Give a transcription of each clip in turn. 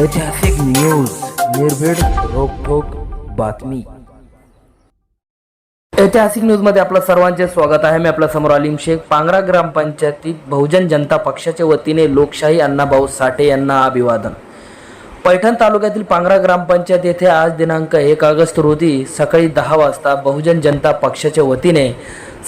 ऐतिहासिक न्यूज निर्भीड रोखोक बातमी. ऐतिहासिक न्यूजमध्ये आपलं सर्वांचे स्वागत आहे. मी आपल्यासमोर अलीम शेख. पांगरा ग्रामपंचायतीत बहुजन जनता पक्षाच्या वतीने लोकशाही अण्णाभाऊ साठे यांना अभिवादन. पैठण तालुक्यातील पांगरा ग्रामपंचायत येथे आज दिनांक एक ऑगस्ट रोजी सकाळी दहा वाजता बहुजन जनता पक्षाच्या वतीने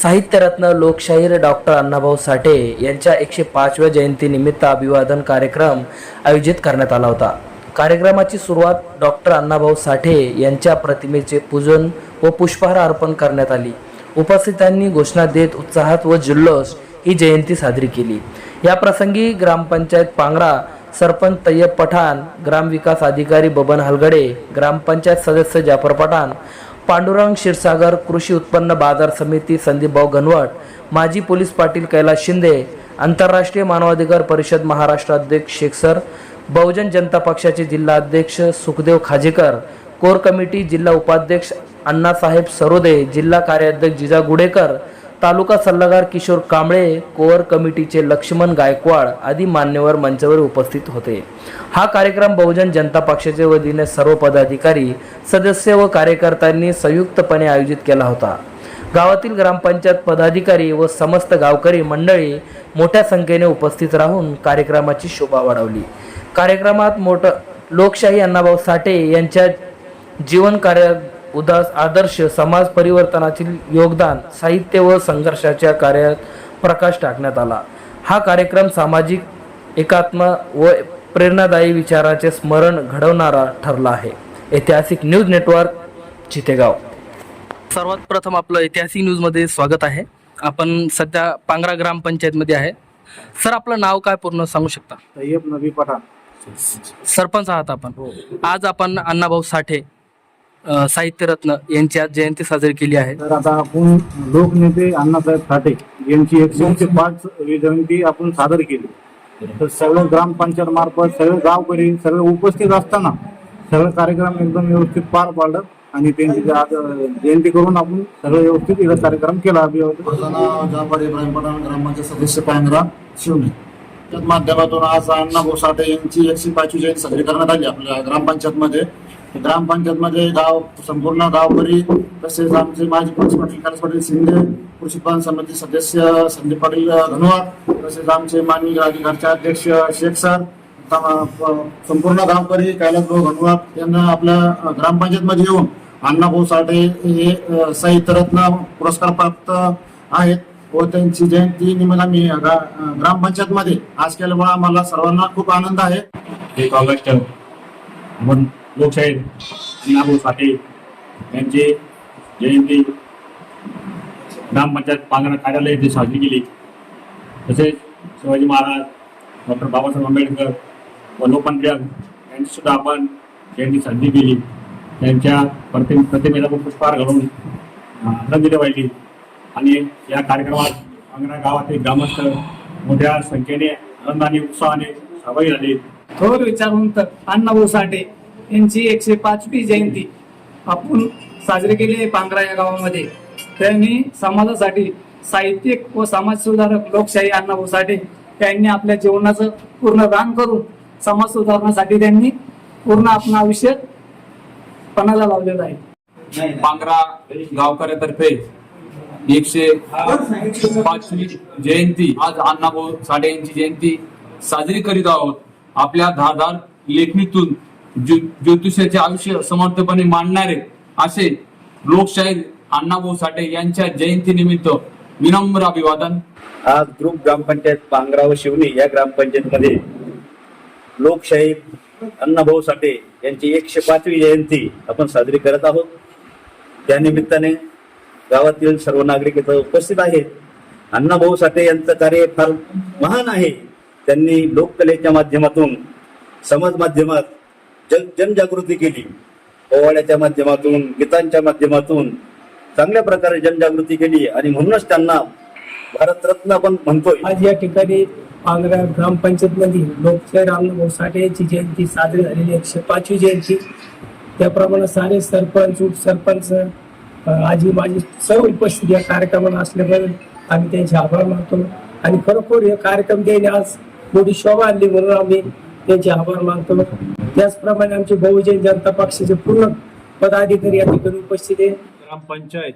साहित्यरत्न लोकशाहीर डॉक्टर अण्णाभाऊ साठे यांच्या एकशे पाचव्या जयंतीनिमित्त अभिवादन कार्यक्रम आयोजित करण्यात आला होता. कार्यक्रमाची सुरुवात डॉक्टर अण्णाभाऊ साठे यांच्या प्रतिमेचे पूजन व पुष्पहार अर्पण करण्यात आली. उपस्थितांनी घोषणा देत उत्साहात व जल्लोष ही जयंती साजरी केली. या प्रसंगी ग्रामपंचायत पांगरा सरपंच तय्यब पठाण ग्रामविकास अधिकारी बबन हलगडे ग्रामपंचायत सदस्य जाफर पठाण पांडुरंग क्षीरसागर कृषी उत्पन्न बाजार समिती संदीपभाऊ घनवट माजी पोलीस पाटील कैलास शिंदे आंतरराष्ट्रीय मानवाधिकार परिषद महाराष्ट्र अध्यक्ष शेख सर बहुजन जनता पक्षाचे जिल्हा अध्यक्ष सुखदेव खाजेकर कोर कमिटी जिल्हा उपाध्यक्ष अण्णासाहेब सरोदे जिल्हा कार्याध्यक्ष जिजा गुडेकर तालुका सल्लागार किशोर कांबळे कोअर कमिटीचे लक्ष्मण गायकवाड आदी मान्यवर मंचावर उपस्थित होते. हा कार्यक्रम बहुजन जनता पक्षाच्या वतीने सर्व पदाधिकारी सदस्य व कार्यकर्त्यांनी संयुक्तपणे आयोजित केला होता. गावातील ग्रामपंचायत पदाधिकारी व समस्त गावकरी मंडळी मोठ्या संख्येने उपस्थित राहून कार्यक्रमाची शोभा वाढवली. कार्यक्रमात मोठं लोकशाही अण्णाभाऊ साठे यांच्या जीवन कार्य उदास आदर्श समाज परिवर्तनातील योगदान साहित्य व संघर्षाच्या कार्यात प्रकाश टाकण्यात आला. हा कार्यक्रम सामाजिक एकात्म व प्रेरणादायी विचाराचे स्मरण घडवणारा ठरला आहे. ऐतिहासिक न्यूज नेटवर्क चितेगाव. सर्वात प्रथम आपलं ऐतिहासिक न्यूजमध्ये स्वागत आहे. आपण सध्या पांगरा ग्रामपंचायतमध्ये आहे. सर आपलं नाव काय पूर्ण सांगू शकता? तय्यब नबी पठाण. सरपंच आहात आपण. आज आपण अण्णाभाऊ साठे साहित्यरत्न यांची आज जयंती साजरी केली आहे. तर आता आपण लोकनेते अण्णासाहेब साठे यांची एकशे पाच जयंती आपण सादर केली. तर सगळं ग्रामपंचायत मार्फत सगळे गावकरी सगळे उपस्थित असताना सगळं कार्यक्रम एकदम व्यवस्थित पार पाडलं आणि त्यांची जयंती करून आपण सगळं व्यवस्थित इथं कार्यक्रम केला. जाफर इब्राहिम पठाण ग्रामपंचायत सदस्य पांगरा शिवणे त्याच माध्यमातून आज अण्णाभाऊ साठे यांची एकशे पाचवी जयंती साजरी करण्यात आली आपल्या ग्रामपंचायतमध्ये. ग्रामपंचायतमध्ये गाव संपूर्ण गावकरी तसेच आमचे माजी पोलीस पाटील पाटील शिंदे कृषी उत्पन्न समिती सदस्य संदीप पाटील धनवार तसेच आमचे मानवी अधिकारचे अध्यक्ष शेख सर संपूर्ण गावकरी कैलासभाऊ घनवार यांना आपल्या ग्रामपंचायतमध्ये येऊन अण्णाभाऊ साठे हे साहित्यरत्न पुरस्कार प्राप्त आहेत व त्यांची जयंती निमित्त आम्ही ग्रामपंचायतमध्ये आज केल्यामुळे आम्हाला सर्वांना खूप आनंद आहे. एक ऑगस्ट लोकशाहीर अण्णाभाऊ साठे यांची जयंती ग्रामपंचायत पांगणा कार्यालय येथे साजरी केली. तसेच शिवाजी महाराज डॉक्टर बाबासाहेब आंबेडकर व लोकमान्य यांची सुद्धा आपण जयंती साजरी केली. त्यांच्या प्रतिम प्रतिमेला पण पुष्पहार घालून अं, आदरांजली वाहिली. आणि या कार्यक्रमात पांगणा गावातील ग्रामस्थ मोठ्या संख्येने आनंदाने उत्साहाने सहभागी झाले. थोर तर अण्णाभाऊ साठे यांची एकशे पाचवी जयंती आपण साजरी केली आहे पांगरा या गावामध्ये. त्यांनी समाजासाठी साहित्यिक व समाज सुधारक लोकशाही अण्णाभाऊ साठे त्यांनी आपल्या जीवनाचं पूर्ण दान करून समाज सुधारण्यासाठी त्यांनी पूर्ण आपलं आयुष्य पणाला लावलेलं आहे. पांगरा गावकऱ्यातर्फे एकशे पाचवी जयंती आज अण्णाभाऊ साठे यांची जयंती साजरी करीत आहोत. आपल्या धारधार लेखणीतून ज्योतिषाचे आयुष्य समर्थपणे मांडणारे असे लोकशाहीर अण्णाभाऊ साठे यांच्या जयंती निमित्त विनम्र अभिवादन. आज ग्रुप ग्रामपंचायत पांगरा व शिवणी या ग्रामपंचायतमध्ये लोकशाही अण्णाभाऊ साठे यांची एकशे पाचवी जयंती आपण साजरी करत आहोत. त्या निमित्ताने गावातील सर्व नागरिक इथं उपस्थित आहेत. अण्णाभाऊ साठे यांचं कार्य फार महान आहे. त्यांनी लोककलेच्या माध्यमातून समाज माध्यमात जन जनजागृती केली. पोवाड्याच्या माध्यमातून गीतांच्या माध्यमातून चांगल्या प्रकारे जनजागृती केली आणि म्हणूनच त्यांना भारतरत्न आपण म्हणतोय. आज या ठिकाणी पांगरा ग्रामपंचायत मध्ये लोकशाही रामभाऊ साठे यांची जयंती साजरी झालेली एकशे पाचवी जयंती. त्याप्रमाणे सारे सरपंच उपसरपंच आजी माझी सर्व उपस्थित या कार्यक्रमाला असल्याबद्दल आम्ही त्यांचे आभार मानतो. आणि खरोखर हे कार्यक्रम देणे आज मोठी शोभा आणली म्हणून आम्ही त्यांचे आभार मानतो. त्याचप्रमाणे आमचे बहुजन जनता पक्षाचे पूर्ण पदाधिकारी या ठिकाणी उपस्थित आहे. ग्रामपंचायत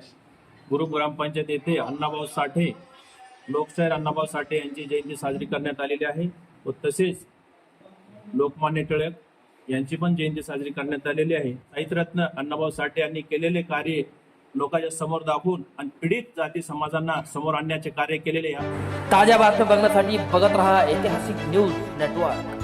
गुरु ग्रामपंचायत येथे अण्णाभाऊ साठे लोकशाहीर अण्णाभाऊ साठे यांची जयंती साजरी करण्यात आलेली आहे व तसेच लोकमान्य टिळक यांची पण जयंती साजरी करण्यात आलेली आहे. साहित्यरत्न अण्णाभाऊ साठे यांनी केलेले कार्य लोकांच्या समोर दाखवून आणि पीडित जाती समाजांना समोर आणण्याचे कार्य केलेले आहे. ताज्या बातम्या बघण्यासाठी बघत रहा ऐतिहासिक न्यूज नेटवर्क.